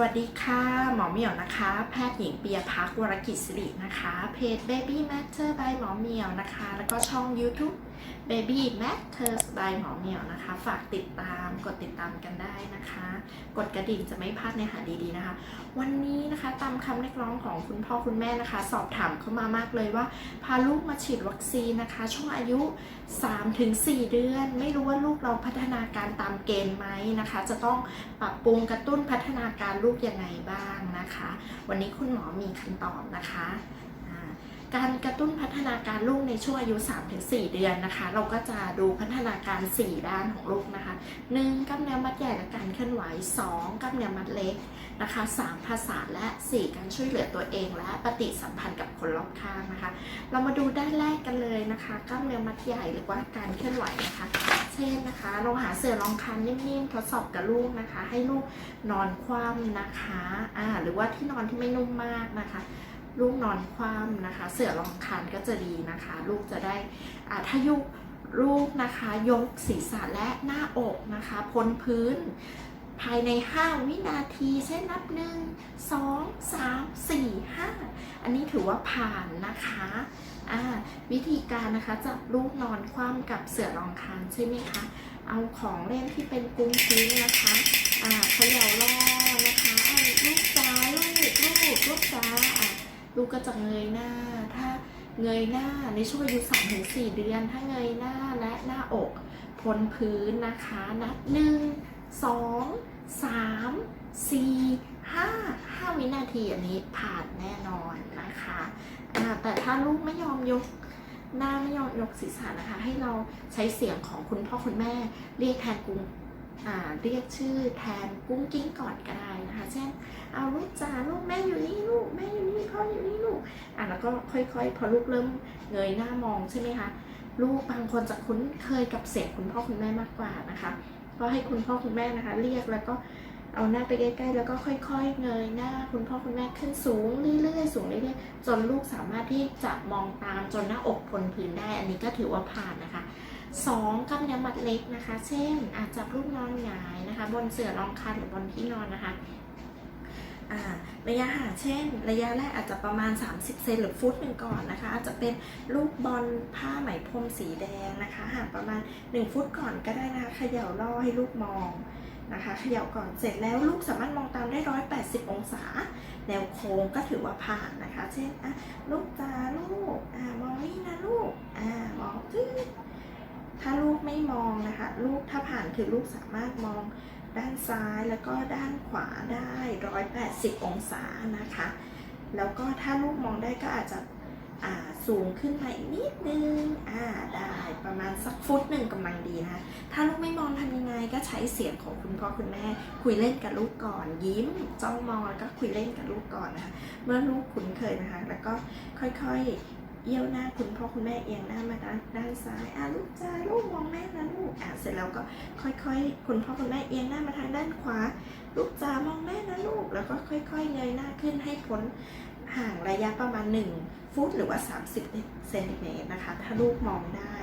วัสดีค่ะ หมอเหมียวนะคะ แพทย์หญิงเปียพักวรกิจสิรินะคะ เพจ Baby Matter by หมอเหมียวนะคะ แล้วก็ช่อง YouTube Baby Matters by หมอเหมียวนะคะ ฝากติดตามกดติดตามกันได้นะคะ กดกระดิ่งจะไม่พลาดเนื้อหาดีๆนะคะ วันนี้นะคะตามคำเรียกร้องของคุณพ่อคุณแม่นะคะ สอบถามเข้ามามากเลยว่า พาลูกมาฉีดวัคซีนนะคะ ช่วงอายุ 3-4 เดือน ไม่รู้ว่าลูกเราพัฒนาการตามเกณฑ์ไหมนะคะ จะต้องปรับปรุงกระตุ้นพัฒนาการลูกยังไงบ้างนะคะ วันนี้คุณหมอมีคำตอบนะคะ การกระตุ้นพัฒนาการลูกในช่วงอายุ 3-4 เดือนนะคะ เราก็จะดูพัฒนาการ 4 ด้านของลูกนะคะ 1. กล้ามเนื้อมัดใหญ่และการเคลื่อนไหว 2. กล้ามเนื้อมัดเล็กนะคะ 3. ภาษาและ 4. การช่วยเหลือตัวเองและปฏิสัมพันธ์กับคนรอบข้างนะคะ เรามาดูด้านแรกกันเลยนะคะ กล้ามเนื้อมัดใหญ่หรือว่าการเคลื่อนไหวนะคะ เช่นนะคะ เราหาเสื่อรองคันนิ่มๆทดสอบกับลูกนะคะ ให้ลูกนอนคว่ำนะคะอ่าหรือว่าที่นอนที่ไม่นุ่มมากนะคะ ลูกนอนคว่ำนะคะ เสือรองคันก็จะดีนะคะ ลูกจะได้ถ้ายุลูกนะคะยกศีรษะและหน้าอกนะคะพ้นพื้น ภายใน 5 วินาที เช่นนับ 1 2 3 4 5 อันนี้ถือว่าผ่านนะคะวิธีการนะคะจับลูกนอนคว่ำกับเสือรองคานใช่ไหมคะเอาของเล่นที่เป็นกุ้งกิ้งนะคะอ่าเขย่าล่อนะคะลูกจ้าลูกลูกลูกจ้า ลูกก็จะเงยหน้า ถ้าเงยหน้าในช่วงอายุ3-4เดือน ถ้าเงยหน้าและหน้าอกพ้นพื้นนะคะ นับหนึ่งสองสามสี่ห้าห้าวินาทีอันนี้ผ่านแน่นอนนะคะแต่ถ้าลูกไม่ยอมยกหน้าไม่ยอมยกศีรษะนะคะ ให้เราใช้เสียงของคุณพ่อคุณแม่เรียกแทนกุ้งอ่า เรียกชื่อแทนกุ้งกิ้งก่อนก็ได้นะคะ เช่น เอาลูกจ๋าลูกแม่อยู่นี่ลูกแม่อยู่นี่พ่ออยู่นี่ลูกอะแล้วก็ค่อยๆ พอลูกเริ่มเงยหน้ามองใช่ไหมคะลูกบางคนจะคุ้นเคยกับเสียงคุณพ่อคุณแม่มากกว่านะคะ ก็ให้คุณพ่อคุณแม่นะคะ เรียกแล้วก็ เอาหน้าไปใกล้ๆแล้วก็ค่อยๆเงยหน้าคุณพ่อคุณแม่ขึ้นสูงเรื่อยๆสูงเรื่อยๆจนลูกสามารถที่จะมองตามจนหน้าอกพ้นพื้นได้ อันนี้ก็ถือว่าผ่านนะคะสองกล้ามเนื้อมัดเล็กนะคะ เช่น อาจจะลูกนอนหงายนะคะ บนเสื่อรองคานหรือบนที่นอนนะคะระยะห่างเช่น ระยะแรกอาจจะประมาณ 30 เซนหรือฟุตหนึ่งก่อนนะคะ อาจจะเป็นลูกบอลผ้าไหมพรมสีแดงนะคะห่างประมาณ 1 ฟุตก่อนก็ได้นะคะเขย่าล่อให้ลูกมอง นะคะเขย่าก่อนเสร็จแล้วลูกสามารถมองตามได้180องศา แนวโค้งก็ถือว่าผ่านนะคะ เช่นอะลูกตาลูกอ่ามองนี่นะลูกอ่ามองทึ่ถ้าลูกไม่มองนะคะ ลูกถ้าผ่านคือลูกสามารถมองด้านซ้ายแล้วก็ด้านขวาได้180องศานะคะ แล้วก็ถ้าลูกมองได้ก็อาจจะ สูงขึ้นมาอีกนิดนึง อ่า ได้ประมาณสักฟุตหนึ่งกำลังดีนะคะถ้าลูกไม่มองทำยังไงก็ใช้เสียงของคุณพ่อคุณแม่ คุยเล่นกับลูกก่อน ยิ้มจ้องมองแล้วก็คุยเล่นกับลูกก่อนนะคะ เมื่อลูกคุ้นเคยนะคะ แล้วก็ค่อยๆเอี้ยวหน้าคุณพ่อคุณแม่เอียงหน้ามาด้านด้านซ้าย อะลูกจ้าลูกมองแม่นะลูก อะเสร็จแล้วก็ค่อยๆ คุณพ่อคุณแม่เอียงหน้ามาทางด้านขวา ลูกจ๋ามองแม่นะลูก แล้วก็ค่อย ๆ เงยหน้าขึ้นให้พ้น ห่างระยะประมาณ 1 ฟุตหรือว่า 30เซนติเมตรนะคะ ถ้าลูกมองได้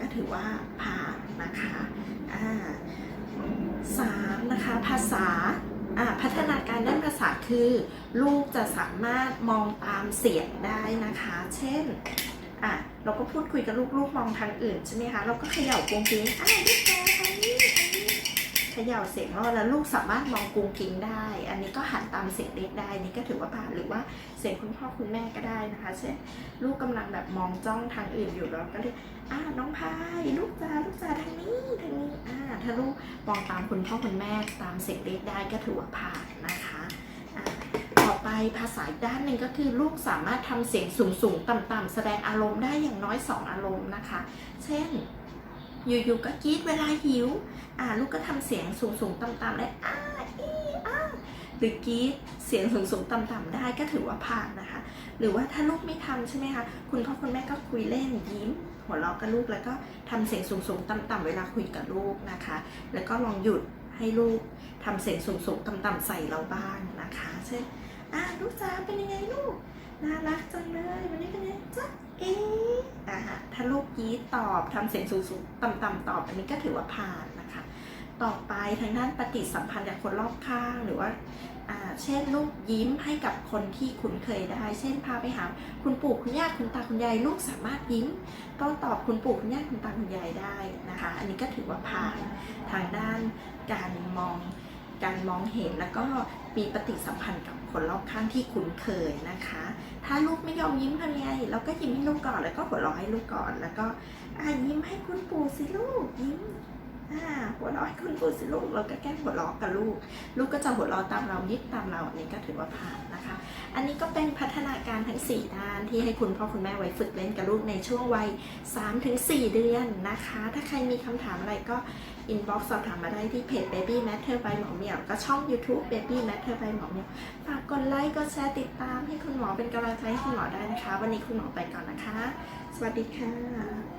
ก็ถือว่าผ่านนะคะสามนะคะภาษาพัฒนาการด้านภาษาคือ ลูกจะสามารถมองตามเสียงได้นะคะ เช่นอะเราก็พูดคุยกับลูกลูกมองทางอื่นใช่ไหมคะ เราก็เขย่ากรงกิ้งอ้าวลูกแกทางนี้ทางนี้ ขย่าเสียงล่อแล้วลูกสามารถมองกรุงกิงได้ อันนี้ก็หันตามเสียงเด็กได้นี่ก็ถือว่าผ่านหรือว่าเสียงคุณพ่อคุณแม่ก็ได้นะคะเช่นลูกกำลังแบบมองจ้องทางอื่นอยู่แล้วก็เรียกอ่าน้องพายลูกจ้าลูกจ้าทางนี้ทางนี้อ่าถ้าลูกมองตามคุณพ่อคุณแม่ตามเสียงเด็กได้ก็ถือว่าผ่านนะคะอ่าต่อไปภาษาด้านหนึ่งก็คือลูกสามารถทำเสียงสูงสูงๆต่ำๆแสดงอารมณ์ได้อย่างน้อยสองอารมณ์นะคะ เช่นอยู่ๆก็กรีดเวลาหิว อ่าลูกก็ทำเสียงสูงสูงๆต่ำๆได้อ้าอีอ้าหรือกรีดเสียงสูงสูงๆต่ำๆได้ก็ถือว่าผ่านนะคะ หรือว่าถ้าลูกไม่ทำใช่ไหมคะคุณพ่อคุณแม่ก็คุยเล่นยิ้ม หัวเราะกับลูกแล้วก็ทำเสียงสูงสูงๆต่ำๆเวลาคุยกับลูกนะคะ แล้วก็ลองหยุดให้ลูกทำเสียงสูงสูงๆต่ำๆใส่เราบ้างนะคะ เช่นอ่าลูกจ๋าเป็นยังไงลูกน่ารักจังเลยวันนี้เป็นยังไงจ๊ะเอ๊ะอ่าถ้าลูกกรีดตอบทำเสียงสูงๆต่ำๆตอบ อันนี้ก็ถือว่าผ่าน ต่อไปทางด้านปฏิสัมพันธ์กับคนรอบข้างหรือว่าเช่นลูกยิ้มให้กับคนที่คุ้นเคยได้ เช่นพาไปหาคุณปู่คุณย่าคุณตาคุณยายลูกสามารถยิ้มโต้ตอบคุณปู่คุณย่าคุณตาคุณยายได้นะคะ อันนี้ก็ถือว่าผ่านทางด้านการมองการมองเห็นแล้วก็มีปฏิสัมพันธ์กับคนรอบข้างที่คุ้นเคยนะคะ ถ้าลูกไม่ยอมยิ้มทำยังไงเราก็ยิ้มให้ลูกก่อนแล้วก็หัวเราะให้ลูกก่อนแล้วก็อะยิ้มให้คุณปู่สิลูกยิ้ม อ่าหัวเราะคุณปู่สิลูกเราก็แก้หัวเราะกับลูก ลูกก็จะหัวเราะตามเรายิ้มตามเราอันนี้ก็ถือว่าผ่านนะคะ อันนี้ก็เป็นพัฒนาการทั้ง 4 ด้านที่ให้คุณพ่อคุณแม่ไว้ฝึกเล่นกับลูกในช่วงวัย 3-4 เดือนนะคะ ถ้าใครมีคำถามอะไรก็อินบ็อกซ์สอบถามมาได้ที่เพจ Baby Matter by หมอเหมียวก็ช่อง YouTube Baby Matter by หมอเหมียวฝากกดไลค์กดแชร์ติดตามให้คุณหมอเป็นกำลังใจให้คุณหมอได้นะคะ วันนี้คุณหมอไปก่อนนะคะ สวัสดีค่ะ